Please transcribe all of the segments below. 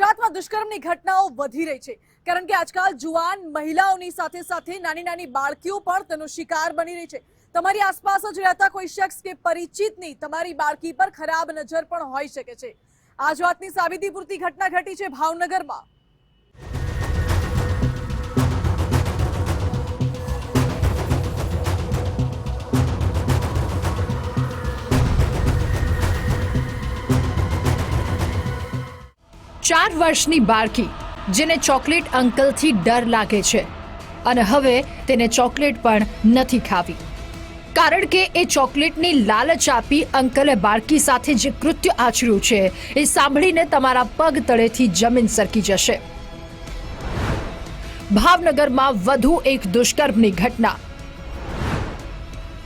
ગુજરાતમાં દુષ્કર્મની ઘટનાઓ વધી રહી છે. કારણ કે આજકાલ જુવાન મહિલાઓની સાથે સાથે નાની નાની બાળકીઓ પણ તેનો શિકાર બની રહી છે. તમારી આસપાસ જ રહેતા કોઈ શખ્સ કે પરિચિતની તમારી બાળકી પર ખરાબ નજર પણ હોઈ શકે છે. આ જ વાતની સાબિતી પૂરતી ઘટના ઘટી છે ભાવનગરમાં. ચાર વર્ષની બાળકી, જેને ચોકલેટ અંકલથી ડર લાગે છે. અને હવે તેને ચોકલેટ પણ નથી ખાવી. કારણ કે એ ચોકલેટની લાલચ આપી અંકલે બાળકી સાથે જે કૃત્ય આચર્યું છે, એ સાંભળીને તમારા પગ તળેથી જમીન સરકી જશે. ભાવનગરમાં વધુ એક દુષ્કર્મની ઘટના.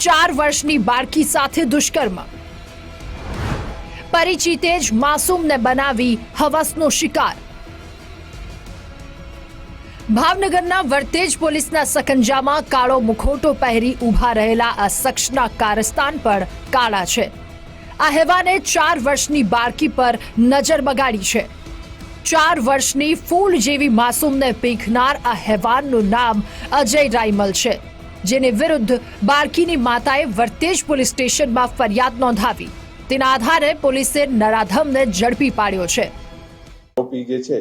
ચાર વર્ષની બાળકી સાથે દુષ્કર્મ. પરિચિતે જ માસૂમને બનાવી હવસનો શિકાર. ભાવનગરના વર્તેજ પોલીસના સકંજામાં કાળો મુખોટો પહેરી ઊભા રહેલા આ શખ્સના કારસ્તાન પણ કાળા છે. આ હેવાને ચાર વર્ષની બાળકી પર નજર બગાડી છે. ચાર વર્ષની ફૂલ જેવી માસૂમને પીખનાર આ હેવાનનું નામ અજય રાયમલ છે, જેની વિરુદ્ધ બાળકીની માતાએ વર્તેજ પોલીસ સ્ટેશનમાં ફરિયાદ નોંધાવી. તેના આધારે પોલીસે નરાધમને ઝડપી પાડ્યો છે. આરોપી જે છે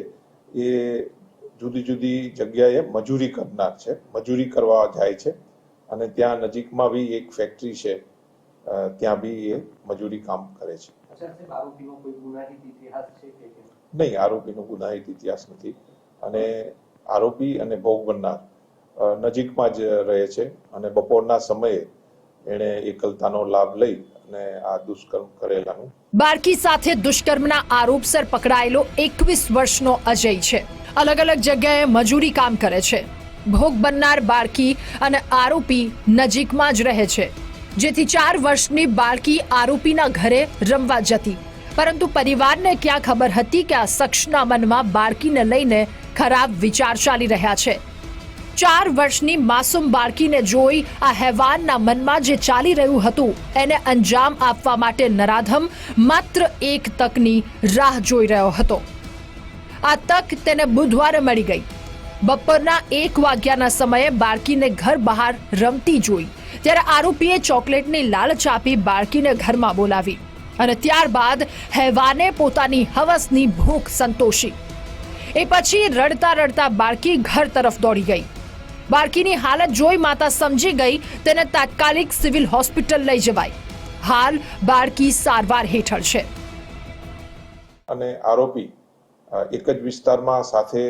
એ જુદી જુદી જગ્યાએ મજૂરી કરનાર છે. મજૂરી કરવા જાય છે અને ત્યાં નજીકમાં બી એક ફેક્ટરી છે. ત્યાં બી એ મજૂરી કામ કરે છે. અચ્છા સાહેબ આરોપીનો કોઈ ગુનાહિત ઇતિહાસ છે કે કેમ? નહીં આરોપીનો ગુનાહિત ઇતિહાસ નથી. અને આરોપી અને ભોગ બનનાર નજીકમાં જ રહે છે અને બપોરના સમયે એણે એકલતાનો લાભ લઈ બાળકી સાથે દુષ્કર્મના આરોપસર પકડાયેલો એકવીસ વર્ષનો અજય છે. અલગ અલગ જગ્યાએ મજૂરી કામ કરે છે. ભોગ બનનાર બાળકી અને આરોપી નજીકમાં જ રહે છે. જેથી ચાર વર્ષની બાળકી આરોપીના ઘરે રમવા જતી. પરંતુ પરિવારને ક્યાં ખબર હતી કે આ શખ્સના મનમાં બાળકીને લઈને ખરાબ વિચાર ચાલી રહ્યા છે. ચાર વર્ષની માસૂમ બાળકીને જોઈ આ હેવાનના મનમાં જે ચાલી રહ્યું હતું, એને અંજામ આપવા માટે નરાધમ માત્ર એક તકની રાહ જોઈ રહ્યો હતો. આ તક તેને બુધવારે મળી ગઈ. બપોરના એક વાગ્યાના સમયે બાળકીને ઘર બહાર રમતી જોઈ. ત્યારે આરોપીએ ચોકલેટની લાલચ આપી બાળકીને ઘરમાં બોલાવી અને ત્યારબાદ હેવાને પોતાની હવસની ભૂખ સંતોષી. એ પછી રડતા રડતા બાળકી ઘર તરફ દોડી ગઈ. બાળકીની હાલત જોઈ માતા સમજી ગઈ, તેને તાત્કાલિક સિવિલ હોસ્પિટલ લઈ જવાઈ હાલ બાળકી સારવાર હેઠળ છે. અને આરોપી એક જ વિસ્તારમાં સાથે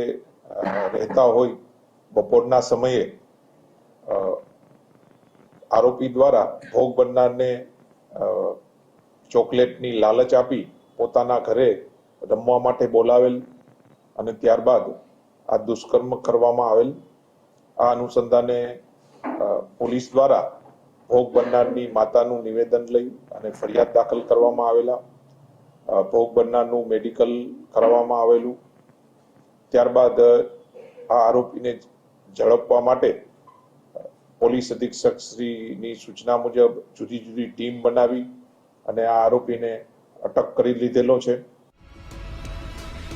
રહેતા હોય બપોરના સમયે આરોપી દ્વારા ભોગ બનનારને ચોકલેટની લાલચ આપી પોતાના ઘરે રમવા માટે બોલાવેલ અને ત્યારબાદ આ દુષ્કર્મ કરવામાં આવેલ આ અનુસંધાને પોલીસ દ્વારા ભોગ બનનારની માતાનું નિવેદન લઈ અને ફરિયાદ દાખલ કરવામાં આવેલા. ભોગ બનનારનું મેડિકલ કરાવવામાં આવેલું. ત્યારબાદ આ આરોપીને ઝડપવા માટે પોલીસ અધિક્ષક શ્રીની સૂચના મુજબ જુદી જુદી ટીમ બનાવી અને આ આરોપીને અટક કરી લીધેલો છે.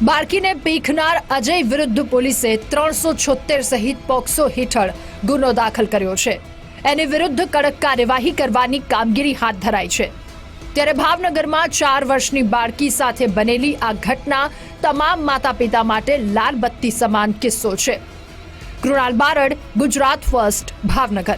બાળકીને પીખનાર અજય વિરુદ્ધ પોલીસે ત્રણસો છોતેર સહિત પોક્સો હેઠળ ગુનો દાખલ કર્યો છે. એની વિરુદ્ધ કડક કાર્યવાહી કરવાની કામગીરી હાથ ધરાઈ છે. ત્યારે ભાવનગરમાં ચાર વર્ષની બાળકી સાથે બનેલી આ ઘટના તમામ માતા પિતા માટે લાલ બત્તી સમાન કિસ્સો છે. કૃણાલ બારડ, ગુજરાત ફર્સ્ટ, ભાવનગર.